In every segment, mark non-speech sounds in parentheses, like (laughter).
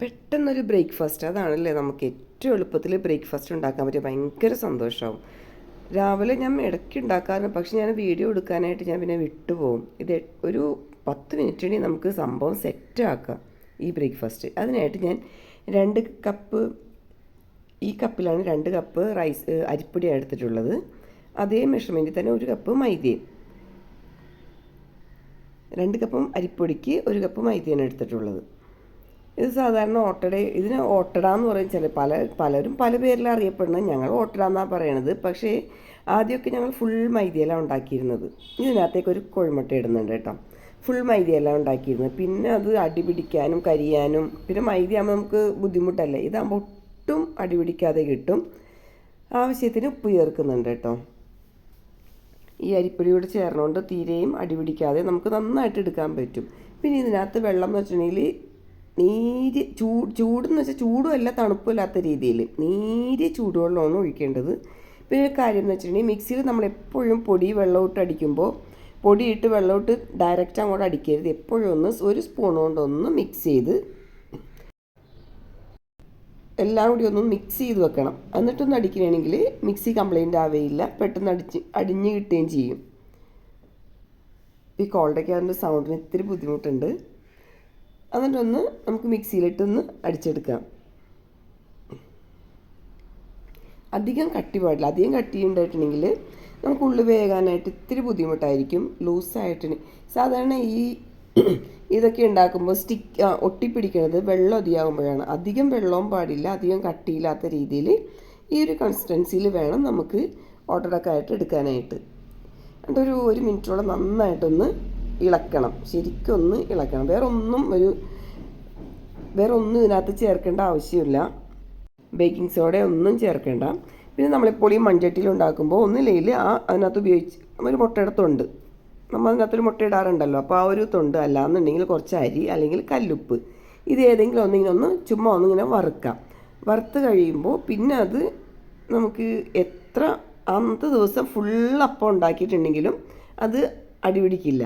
പെട്ടെന്നൊരു ബ്രേക്ക്ഫാസ്റ്റ്. അതാണല്ലേ നമുക്ക് ഏറ്റവും എളുപ്പത്തിൽ ബ്രേക്ക്ഫാസ്റ്റ് ഉണ്ടാക്കാൻ പറ്റിയ. ഭയങ്കര സന്തോഷമാവും രാവിലെ ഞാൻ ഇടയ്ക്ക് ഉണ്ടാക്കാറുണ്ട്. പക്ഷെ ഞാൻ വീഡിയോ എടുക്കാനായിട്ട് ഞാൻ പിന്നെ വിട്ടുപോകും. ഇത് ഒരു പത്ത് മിനിറ്റിന് നമുക്ക് സംഭവം സെറ്റ് ആക്കാം ഈ ബ്രേക്ക്ഫാസ്റ്റ്. അതിനായിട്ട് ഞാൻ രണ്ട് കപ്പ് ഈ കപ്പിലാണ് രണ്ട് കപ്പ് റൈസ് അരിപ്പൊടി എടുത്തിട്ടുള്ളത്. അതേ മെഷർമെന്റിൽ തന്നെ ഒരു കപ്പ് മൈദയും. രണ്ട് കപ്പും അരിപ്പൊടിക്ക് ഒരു കപ്പ് മൈദയാണ് എടുത്തിട്ടുള്ളത്. ഇത് സാധാരണ ഓട്ടട ഇതിന് ഓട്ടട എന്ന് പറയും ചില പല പലരും പല പേരിൽ അറിയപ്പെടുന്നത് ഞങ്ങൾ ഓട്ടട എന്നാണ് പറയണത്. പക്ഷേ ആദ്യമൊക്കെ ഞങ്ങൾ ഫുൾ മൈദയിലാണ് ഉണ്ടാക്കിയിരുന്നത്. ഇതിനകത്തേക്ക് ഒരു കോഴിമുട്ട ഇടുന്നുണ്ട് കേട്ടോ. ഫുൾ മൈദയിലാണ് ഉണ്ടാക്കിയിരുന്നത്. പിന്നെ അത് അടി പിടിക്കാനും കരിയാനും പിന്നെ മൈദയാകുമ്പോൾ നമുക്ക് ബുദ്ധിമുട്ടല്ലേ? ഇതാകുമ്പോൾ ഒട്ടും അടി പിടിക്കാതെ കിട്ടും. ആവശ്യത്തിന് ഉപ്പ് ചേർക്കുന്നുണ്ട് കേട്ടോ. ഈ അരിപ്പൊടിയോട് ചേർന്നുകൊണ്ട് തീരെയും അടിപിടിക്കാതെ നമുക്ക് നന്നായിട്ട് എടുക്കാൻ പറ്റും. പിന്നെ ഇതിനകത്ത് വെള്ളം എന്ന് വെച്ചിട്ടുണ്ടെങ്കിൽ നീര് ചൂട് ചൂടെന്ന് വെച്ചാൽ ചൂടുമല്ല തണുപ്പില്ലാത്ത രീതിയിൽ നീര് ചൂടുവെള്ളമാണ് ഒഴിക്കേണ്ടത്. പിന്നെ ഒരു കാര്യം എന്ന് വെച്ചിട്ടുണ്ടെങ്കിൽ മിക്സിയിൽ നമ്മൾ എപ്പോഴും പൊടി വെള്ളമിട്ട് അടിക്കുമ്പോൾ പൊടിയിട്ട് വെള്ളമിട്ട് ഡയറക്റ്റ് അങ്ങോട്ട് അടിക്കരുത്. എപ്പോഴും ഒന്ന് ഒരു സ്പൂൺ കൊണ്ട് ഒന്ന് മിക്സ് ചെയ്ത് എല്ലാം കൂടി ഒന്ന് മിക്സ് ചെയ്ത് വെക്കണം. എന്നിട്ടൊന്ന് അടിക്കണമെങ്കിൽ മിക്സി കംപ്ലൈന്റ് ആവുകയില്ല പെട്ടെന്ന് അടിച്ച് അടിഞ്ഞ് കിട്ടുകയും ചെയ്യും. ഈ കോൾഡൊക്കെ അതിന്റെ സൗണ്ടിന് ഇത്തിരി ബുദ്ധിമുട്ടുണ്ട്. എന്നിട്ടൊന്ന് നമുക്ക് മിക്സിയിലിട്ടൊന്ന് അടിച്ചെടുക്കാം. അധികം കട്ടി പാടില്ല. അധികം കട്ടി ഉണ്ടായിട്ടുണ്ടെങ്കിൽ നമുക്ക് ഉള്ളു വേകാനായിട്ട് ഇത്തിരി ബുദ്ധിമുട്ടായിരിക്കും. ലൂസായിട്ട് സാധാരണ ഈ (clears throat) ഇതൊക്കെ ഉണ്ടാക്കുമ്പോൾ സ്റ്റിക്ക് ഒട്ടിപ്പിടിക്കുന്നത് വെള്ളം അധികമാകുമ്പോഴാണ്. അധികം വെള്ളവും പാടില്ല. അധികം കട്ടിയില്ലാത്ത രീതിയിൽ ഈ ഒരു കൺസിസ്റ്റൻസിയിൽ വേണം നമുക്ക് ഓട്ടടക്കായിട്ട് എടുക്കാനായിട്ട്. എന്നിട്ടൊരു ഒരു മിനിറ്റോളം നന്നായിട്ടൊന്ന് ഇളക്കണം. ശരിക്കും ഒന്ന് ഇളക്കണം. വേറെ ഒന്നും ഒരു വേറെ ഒന്നും ഇതിനകത്ത് ചേർക്കേണ്ട ആവശ്യമില്ല. ബേക്കിംഗ് സോഡ ഒന്നും ചേർക്കേണ്ട. പിന്നെ നമ്മളിപ്പോൾ ഈ മൺചട്ടിയിൽ ഉണ്ടാക്കുമ്പോൾ ഒന്നില്ലെങ്കിൽ ആ അതിനകത്ത് ഉപയോഗിച്ച് ഒരു മുട്ടയുടെ തൊണ്ട് നമ്മൾ അതിനകത്തൊരു മുട്ട ഇടാറുണ്ടല്ലോ. അപ്പോൾ ആ ഒരു തൊണ്ട് അല്ലാന്നുണ്ടെങ്കിൽ കുറച്ച് അരി അല്ലെങ്കിൽ കല്ലുപ്പ്. ഇത് ഏതെങ്കിലും ഒന്നിങ്ങനെ ഒന്ന് ചുമ്മാ ഒന്നിങ്ങനെ വറുക്കാം. വറുത്ത് കഴിയുമ്പോൾ പിന്നെ അത് നമുക്ക് എത്ര അന്നത്തെ ദിവസം ഫുൾ അപ്പം ഉണ്ടാക്കിയിട്ടുണ്ടെങ്കിലും അത് അടിപിടിക്കില്ല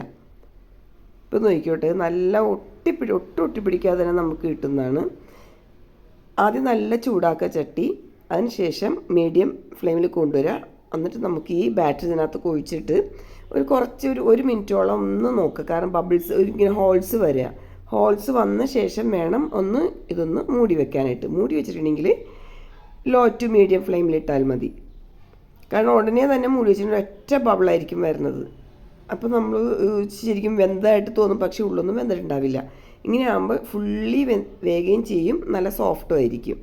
ഇപ്പം നോക്കിക്കോട്ടെ നല്ല ഒട്ടിപ്പിടി ഒട്ടും ഒട്ടിപ്പിടിക്കാതെ തന്നെ നമുക്ക് കിട്ടുന്നതാണ്. ആദ്യം നല്ല ചൂടാക്കുക ചട്ടി അതിനുശേഷം മീഡിയം ഫ്ലെയിമിൽ കൊണ്ടുവരിക. എന്നിട്ട് നമുക്ക് ഈ ബാറ്ററി ഇതിനകത്ത് കുഴിച്ചിട്ട് ഒരു കുറച്ച് ഒരു ഒരു മിനിറ്റോളം ഒന്ന് നോക്കുക. കാരണം ബബിൾസ് ഇങ്ങനെ ഹോൾസ് വരിക. ഹോൾസ് വന്ന ശേഷം വേണം ഒന്ന് ഇതൊന്ന് മൂടി വെക്കാനായിട്ട്. മൂടി വെച്ചിട്ടുണ്ടെങ്കിൽ ലോ ടു മീഡിയം ഫ്ലെയിമിലിട്ടാൽ മതി. കാരണം ഉടനെ തന്നെ മൂടി വെച്ചിട്ടുണ്ടെങ്കിൽ ഒറ്റ ബബിളായിരിക്കും വരുന്നത്. അപ്പോൾ നമ്മൾ ശരിക്കും വെന്തതായിട്ട് തോന്നും പക്ഷേ ഉള്ളൊന്നും വെന്തിട്ടുണ്ടാവില്ല. ഇങ്ങനെ ആകുമ്പോൾ ഫുള്ളി വെ വേഗം ചെയ്യും നല്ല സോഫ്റ്റും ആയിരിക്കും.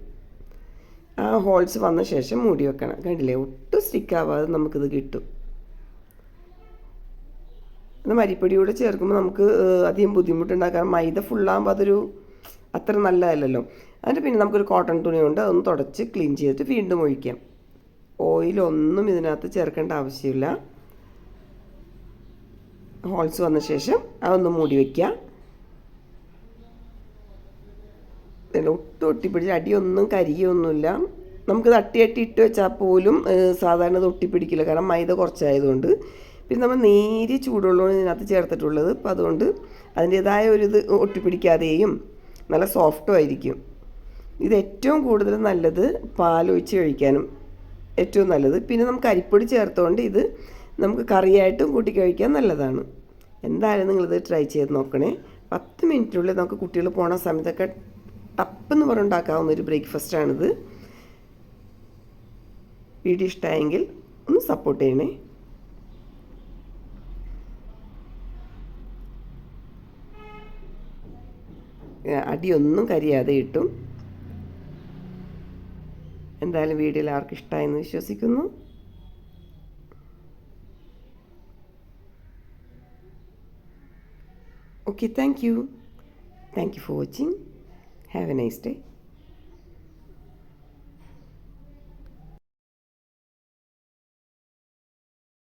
ആ ഹോൾസ് വന്ന ശേഷം മൂടി വെക്കണം. കണ്ടില്ലേ? ഒട്ടും സ്റ്റിക്ക് ആവാതെ നമുക്കിത് കിട്ടും. അത് മരിപ്പൊടിയോടെ ചേർക്കുമ്പോൾ നമുക്ക് അധികം ബുദ്ധിമുട്ടുണ്ടാകും കാരണം മൈദ ഫുള്ളാകുമ്പോൾ അതൊരു അത്ര നല്ലതല്ലല്ലോ. അതിന്റെ പിന്നെ നമുക്കൊരു കോട്ടൺ തുണി കൊണ്ട് അതൊന്ന് തുടച്ച് ക്ലീൻ ചെയ്തിട്ട് വീണ്ടും ഒഴിക്കാം. ഓയിലൊന്നും ഇതിനകത്ത് ചേർക്കേണ്ട ആവശ്യമില്ല. ഹോൾസ് വന്ന ശേഷം അതൊന്ന് മൂടി വയ്ക്കുക ഒട്ടും ഒട്ടിപ്പിടിച്ച് അടിയൊന്നും കരിയൊന്നുമില്ല നമുക്ക് തട്ടി തട്ടി ഇട്ട് വെച്ചാൽ പോലും സാധാരണ ഒട്ടിപ്പിടിക്കില്ല. കാരണം മൈദ കുറച്ചായതുകൊണ്ട്. പിന്നെ നമ്മൾ നേരി ചൂടുള്ളതാണ് ഇതിനകത്ത് ചേർത്തിട്ടുള്ളത്. അപ്പോൾ അതുകൊണ്ട് അതിന്റേതായ ഒരു ഇത് ഒട്ടിപ്പിടിക്കാതെയും നല്ല സോഫ്റ്റും ആയിരിക്കും. ഇത് ഏറ്റവും കൂടുതൽ നല്ലത് പാലൊഴിച്ച് കഴിക്കാനും ഏറ്റവും നല്ലത്. പിന്നെ നമുക്ക് അരിപ്പൊടി ചേർത്തുകൊണ്ട് ഇത് നമുക്ക് കറിയായിട്ടും കൂട്ടി കഴിക്കാൻ നല്ലതാണ്. എന്തായാലും നിങ്ങളിത് ട്രൈ ചെയ്ത് നോക്കണേ. പത്ത് മിനിറ്റിനുള്ളിൽ നമുക്ക് കുട്ടികൾ പോണ സമയത്തൊക്കെ ടപ്പെന്ന് പറഞ്ഞുണ്ടാക്കാവുന്ന ഒരു ബ്രേക്ക്ഫാസ്റ്റാണിത് വീഡിയോ ഇഷ്ടമായെങ്കിൽ ഒന്ന് സപ്പോർട്ട് ചെയ്യണേ. അടിയൊന്നും കരിയാതെ കിട്ടും എന്തായാലും വീഡിയോയിൽ ആർക്കിഷ്ടമായെന്ന് വിശ്വസിക്കുന്നു. Okay, thank you. Thank you for watching. Have a nice day.